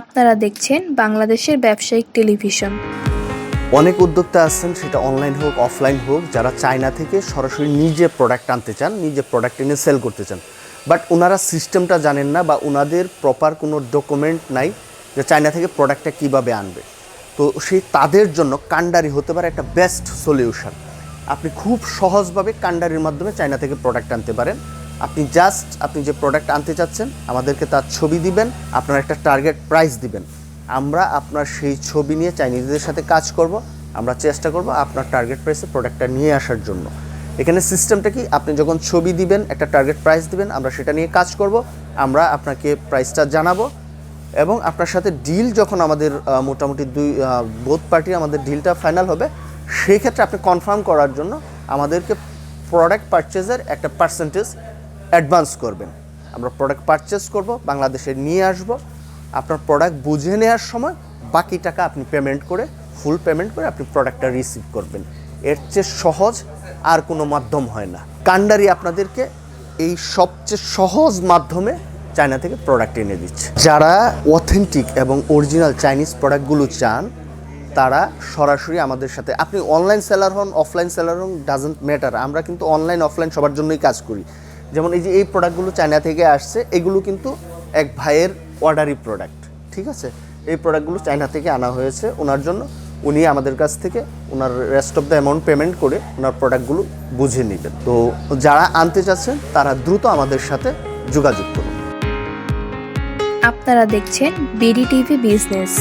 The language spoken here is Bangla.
আপনারা দেখছেন বাংলাদেশের ব্যবসায়িক টেলিভিশন। অনেক উদ্যোক্তা আছেন, সেটা অনলাইন হোক, অফলাইন হোক, যারা চায়না থেকে সরাসরি নিজে প্রোডাক্ট আনতে চান, নিজে প্রোডাক্ট এনে সেল করতে চান। বাট ওনারা সিস্টেমটা জানেন না বা ওনাদের প্রপার কোনো ডকুমেন্ট নাই যে চায়না থেকে প্রোডাক্টটা কীভাবে আনবে। তো সেই তাদের জন্য কান্ডারি হতে পারে একটা বেস্ট সলিউশন আপনি খুব সহজভাবে কান্ডারির মাধ্যমে চায়না থেকে প্রোডাক্ট আনতে পারেন। আপনি জাস্ট আপনি যে প্রোডাক্ট আনতে চাচ্ছেন, আমাদেরকে তার ছবি দিবেন, আপনার একটা টার্গেট প্রাইস দিবেন। আমরা আপনার সেই ছবি নিয়ে চাইনিজদের সাথে কাজ করব, আমরা চেষ্টা করব আপনার টার্গেট প্রাইসে প্রোডাক্টটা নিয়ে আসার জন্য। এখানে সিস্টেমটা কি? আপনি যখন ছবি দিবেন, একটা টার্গেট প্রাইস দিবেন, আমরা সেটা নিয়ে কাজ করব, আমরা আপনাকে প্রাইসটা জানাব এবং আপনার সাথে ডিল যখন আমাদের মোটামুটি দুই বোথ পার্টি আমাদের ডিলটা ফাইনাল হবে, সেই ক্ষেত্রে আপনি কনফার্ম করার জন্য আমাদেরকে প্রোডাক্ট পারচেজের একটা পার্সেন্টেজ অ্যাডভান্স করবেন। আমরা প্রোডাক্ট পারচেস করব, বাংলাদেশে নিয়ে আসব। আপনার প্রোডাক্ট বুঝে নেওয়ার সময় বাকি টাকা আপনি পেমেন্ট করে ফুল পেমেন্ট করে আপনি প্রোডাক্টটা রিসিভ করবেন। এর চেয়ে সহজ আর কোনো মাধ্যম হয় না। কান্ডারি আপনাদেরকে এই সবচেয়ে সহজ মাধ্যমে চায়না থেকে প্রোডাক্ট এনে দিচ্ছে। যারা অথেন্টিক এবং অরিজিনাল চাইনিজ প্রোডাক্টগুলো চান, তারা সরাসরি আমাদের সাথে, আপনি অনলাইন সেলার হন অফলাইন সেলার হন ডাজেন্ট ম্যাটার আমরা কিন্তু অনলাইন অফলাইন সবার জন্যই কাজ করি। যেমন এই যে এই প্রোডাক্টগুলো চায়না থেকে আসছে, এগুলো কিন্তু এক ভাইয়ের অর্ডারি প্রোডাক্ট ঠিক আছে? এই প্রোডাক্টগুলো চায়না থেকে আনা হয়েছে ওনার জন্য। উনি আমাদের কাছ থেকে ওনার rest of the amount payment করে ওনার প্রোডাক্টগুলো বুঝে নেবেন। তো যারা আনতে চাচ্ছেন, তারা দ্রুত আমাদের সাথে যোগাযোগ করুন। আপনারা দেখছেন বিডি টিভি বিজনেস।